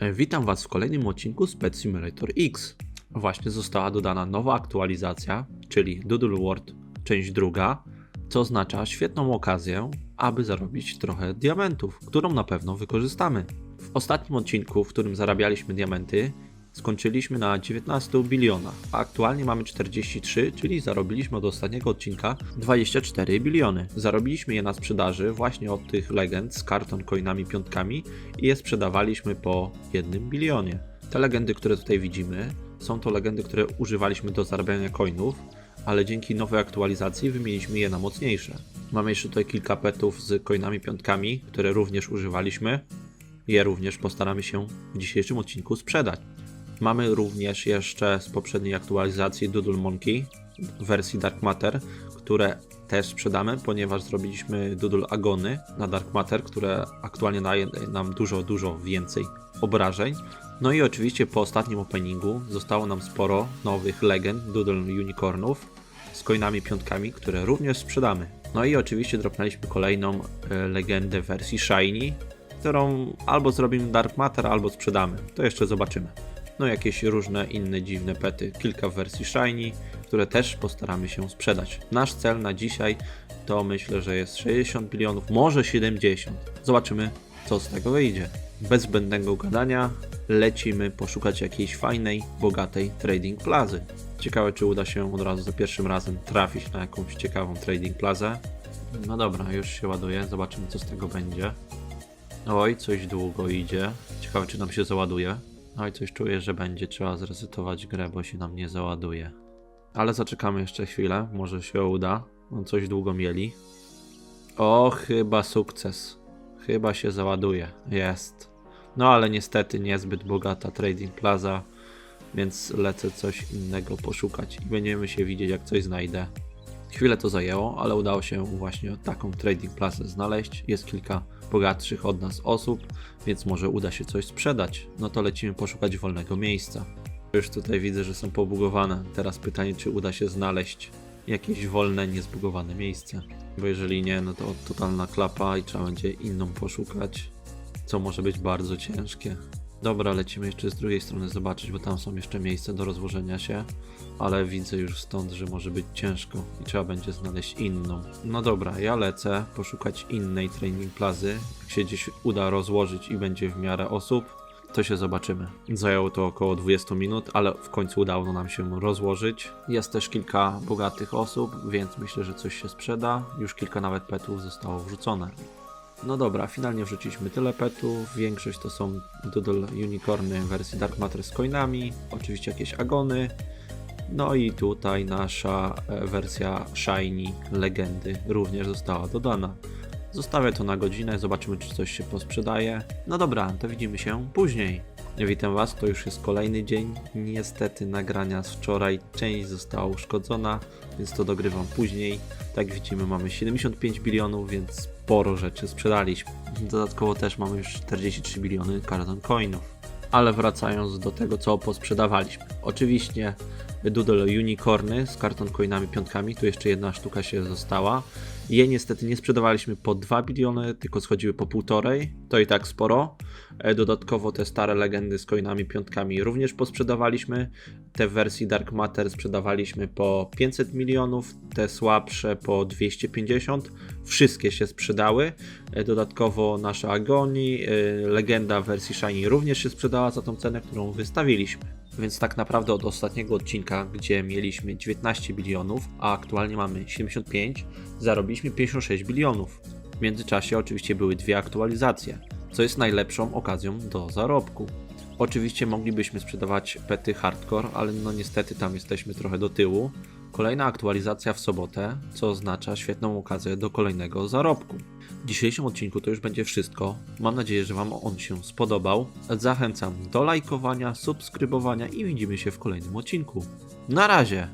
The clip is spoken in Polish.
E, Witam Was w kolejnym odcinku z Pet Simulator X. Właśnie została dodana nowa aktualizacja, czyli Doodle World część druga, co oznacza świetną okazję, aby zarobić trochę diamentów, którą na pewno wykorzystamy. W ostatnim odcinku, w którym zarabialiśmy diamenty, skończyliśmy na 19 bilionach, a aktualnie mamy 43, czyli zarobiliśmy od ostatniego odcinka 24 biliony. Zarobiliśmy je na sprzedaży właśnie od tych legend z karton coinami piątkami i je sprzedawaliśmy po 1 bilionie. Te legendy, które tutaj widzimy, są to legendy, które używaliśmy do zarabiania coinów, ale dzięki nowej aktualizacji wymieniliśmy je na mocniejsze. Mamy jeszcze tutaj kilka petów z coinami piątkami, które również używaliśmy. Je również postaramy się w dzisiejszym odcinku sprzedać. Mamy również jeszcze z poprzedniej aktualizacji Doodle Monkey w wersji Dark Matter, które też sprzedamy, ponieważ zrobiliśmy Doodle Agony na Dark Matter, które aktualnie daje nam dużo, dużo więcej obrażeń. No i oczywiście po ostatnim openingu zostało nam sporo nowych legend Doodle Unicornów z coinami piątkami, które również sprzedamy. No i oczywiście dropnęliśmy kolejną e, legendę wersji Shiny, którą albo zrobimy Dark Matter, albo sprzedamy. To jeszcze zobaczymy. No jakieś różne inne dziwne pety, kilka wersji Shiny, które też postaramy się sprzedać. Nasz cel na dzisiaj to myślę, że jest 60 bilionów, może 70. Zobaczymy, co z tego wyjdzie. Bez zbędnego gadania lecimy poszukać jakiejś fajnej, bogatej trading plazy. Ciekawe, czy uda się od razu za pierwszym razem trafić na jakąś ciekawą trading plazę. No dobra, już się ładuje, zobaczymy, co z tego będzie. Oj, coś długo idzie. Ciekawe, czy nam się załaduje. Oj, coś czuję, że będzie trzeba zresetować grę, bo się nam nie załaduje. Ale zaczekamy jeszcze chwilę, może się uda. No, coś długo mieli. O, chyba sukces. Chyba się załaduje. Jest. No ale niestety niezbyt bogata Trading Plaza, więc lecę coś innego poszukać i będziemy się widzieć, jak coś znajdę. Chwilę to zajęło, ale udało się właśnie taką Trading Plazę znaleźć. Jest kilka bogatszych od nas osób, więc może uda się coś sprzedać. No to lecimy poszukać wolnego miejsca. Już tutaj widzę, że są pobugowane. Teraz pytanie, czy uda się znaleźć jakieś wolne, niezbugowane miejsce. Bo jeżeli nie, no to totalna klapa i trzeba będzie inną poszukać, co może być bardzo ciężkie. Dobra, lecimy jeszcze z drugiej strony zobaczyć, bo tam są jeszcze miejsca do rozłożenia się, ale widzę już stąd, że może być ciężko i trzeba będzie znaleźć inną. No dobra, ja lecę poszukać innej training plazy. Jak się gdzieś uda rozłożyć i będzie w miarę osób, to się zobaczymy. Zajęło to około 20 minut, ale w końcu udało nam się rozłożyć. Jest też kilka bogatych osób, więc myślę, że coś się sprzeda. Już kilka nawet petów zostało wrzucone. No dobra, finalnie wrzuciliśmy tyle petów. Większość to są Doodle Unicorny w wersji Dark Matter z coinami. Oczywiście jakieś agony. No i tutaj nasza e, wersja Shiny Legendy również została dodana. Zostawię to na godzinę, zobaczymy czy coś się posprzedaje. No dobra, to widzimy się później. Witam Was, to już jest kolejny dzień. Niestety nagrania z wczoraj część została uszkodzona, więc to dogrywam później. Tak widzimy mamy 75 bilionów, więc sporo rzeczy sprzedaliśmy. Dodatkowo też mamy już 43 biliony karton coinów. Ale wracając do tego, co posprzedawaliśmy. Oczywiście Doodle Unicorny z karton coinami piątkami, tu jeszcze jedna sztuka się została. Je niestety nie sprzedawaliśmy po 2 biliony, tylko schodziły po półtorej. To i tak sporo. E, Dodatkowo te stare legendy z coinami piątkami również posprzedawaliśmy. Te wersji Dark Matter sprzedawaliśmy po 500 milionów, te słabsze po 250. Wszystkie się sprzedały. E, Dodatkowo nasza Agoni, e, legenda wersji Shiny również się sprzedała za tą cenę, którą wystawiliśmy. Więc tak naprawdę od ostatniego odcinka, gdzie mieliśmy 19 bilionów, a aktualnie mamy 75, zarobiliśmy 56 bilionów. W międzyczasie oczywiście były dwie aktualizacje, co jest najlepszą okazją do zarobku. Oczywiście moglibyśmy sprzedawać pety hardcore, ale no niestety tam jesteśmy trochę do tyłu. Kolejna aktualizacja w sobotę, co oznacza świetną okazję do kolejnego zarobku. W dzisiejszym odcinku to już będzie wszystko. Mam nadzieję, że Wam on się spodobał. Zachęcam do lajkowania, subskrybowania i widzimy się w kolejnym odcinku. Na razie!